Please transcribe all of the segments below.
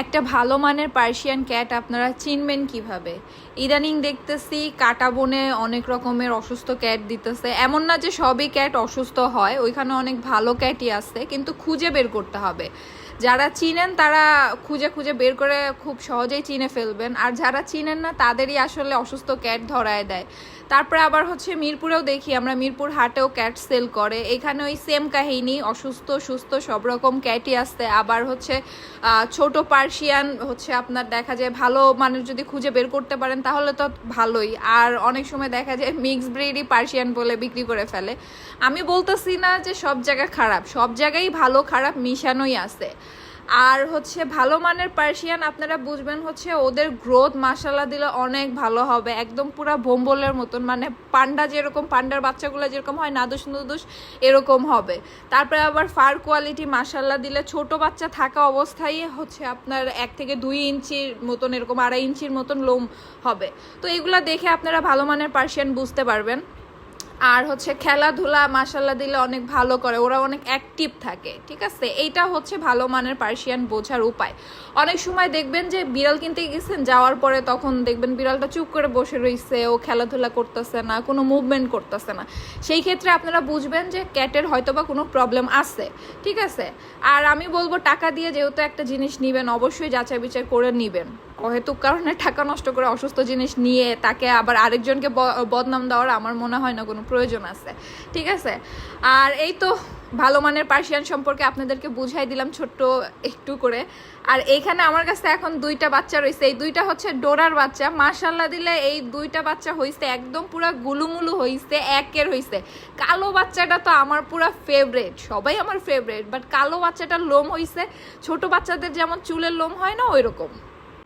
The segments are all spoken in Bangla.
একটা ভালো মানের পার্সিয়ান ক্যাট আপনারা চিনবেন কীভাবে। ইদানিং দেখতেছি কাটা বনে অনেক রকমের অসুস্থ ক্যাট দিতেছে। এমন না যে সবই ক্যাট অসুস্থ হয়, ওইখানে অনেক ভালো ক্যাটই আছে, কিন্তু খুঁজে বের করতে হবে। যারা চিনেন তারা খুঁজে খুঁজে বের করে খুব সহজেই চিনে ফেলবেন। আর যারা চিনেন না, তাদেরই আসলে অসুস্থ ক্যাট ধরায় দেয়। তারপরে আবার হচ্ছে মিরপুরেও দেখি আমরা, মিরপুর হাটেও ক্যাট সেল করে। এখানে ওই সেম কাহিনী, অসুস্থ, সুস্থ, সব রকম ক্যাটই আসছে। আবার হচ্ছে ছোট পার্সিয়ান হচ্ছে আপনার দেখা যায় ভালো মানের যদি খুঁজে বের করতে পারেন, তাহলে তো ভালোই। আর অনেক সময় দেখা যায় মিক্স ব্রিডই পার্সিয়ান বলে বিক্রি করে ফেলে। আমি বলতেছি না যে সব জায়গা খারাপ। সব জায়গায় ভালো খারাপ মিশানোই আছে। আর হচ্ছে ভালো মানের পার্সিয়ান আপনারা বুঝবেন হচ্ছে ওদের গ্রোথ মাসালা দিলে অনেক ভালো হবে। একদম পুরা ভোম্বলের মতন মানে পান্ডা যেরকম, পান্ডার বাচ্চাগুলো যেরকম হয়, নাদুস নুদুস এরকম হবে। তারপরে আবার ফার কোয়ালিটি মাসাল্লা দিলে ছোট বাচ্চা থাকা অবস্থায় হচ্ছে আপনার এক থেকে দুই ইঞ্চির মতন, এরকম আড়াই ইঞ্চির মতন লোম হবে। তো এগুলা দেখে আপনারা ভালো মানের পার্সিয়ান বুঝতে পারবেন। আর হচ্ছে খেলাধুলা মাসাল্লা দিলে অনেক ভালো করে, ওরা অনেক অ্যাক্টিভ থাকে, ঠিক আছে? এইটা হচ্ছে ভালো মানের পার্সিয়ান বোঝার উপায়। অনেক সময় দেখবেন যে বিড়াল কিনতে গেছেন, যাওয়ার পরে তখন দেখবেন বিড়ালটা চুপ করে বসে রয়েছে ও খেলাধুলা করতেছে না, কোনো মুভমেন্ট করতেছে না। সেই ক্ষেত্রে আপনারা বুঝবেন যে ক্যাটের হয়তোবা কোনো প্রবলেম আছে, ঠিক আছে? আর আমি বলব টাকা দিয়ে যেহেতু একটা জিনিস নিবেন, অবশ্যই যাচাই বিচার করে নিবেন। অহেতুক কারণে টাকা নষ্ট করে অসুস্থ জিনিস নিয়ে তাকে আবার আরেকজনকে বদনাম দেওয়ার আমার মনে হয় না কোনো প্রয়োজন আছে। ঠিক আছে? আর এই তো ভালো মানের পার্সিয়ান সম্পর্কে আপনাদেরকে বুঝাই দিলাম ছোট্ট একটু করে। আর এইখানে আমার কাছে এখন দুইটা বাচ্চা রয়েছে। এই দুইটা হচ্ছে ডোরার বাচ্চা। মার্শাল্লাহ দিলে এই দুইটা বাচ্চা হইছে একদম পুরা গুলুমুলু হইছে, একের হইছে। কালো বাচ্চাটা তো আমার পুরা ফেভারেট সবাই আমার ফেভারেট বাট কালো বাচ্চাটার লোম হইছে। ছোট বাচ্চাদের যেমন চুলের লোম হয় না ওই রকম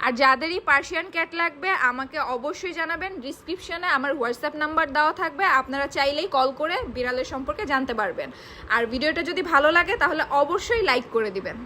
আর যাদেরই পার্সিয়ান ক্যাট লাগবে, আমাকে অবশ্যই জানাবেন। ডিসক্রিপশনে আমার হোয়াটসঅ্যাপ নাম্বার দেওয়া থাকবে, আপনারা চাইলেই কল করে বিড়ালের সম্পর্কে জানতে পারবেন। আর ভিডিওটা যদি ভালো লাগে, তাহলে অবশ্যই লাইক করে দিবেন।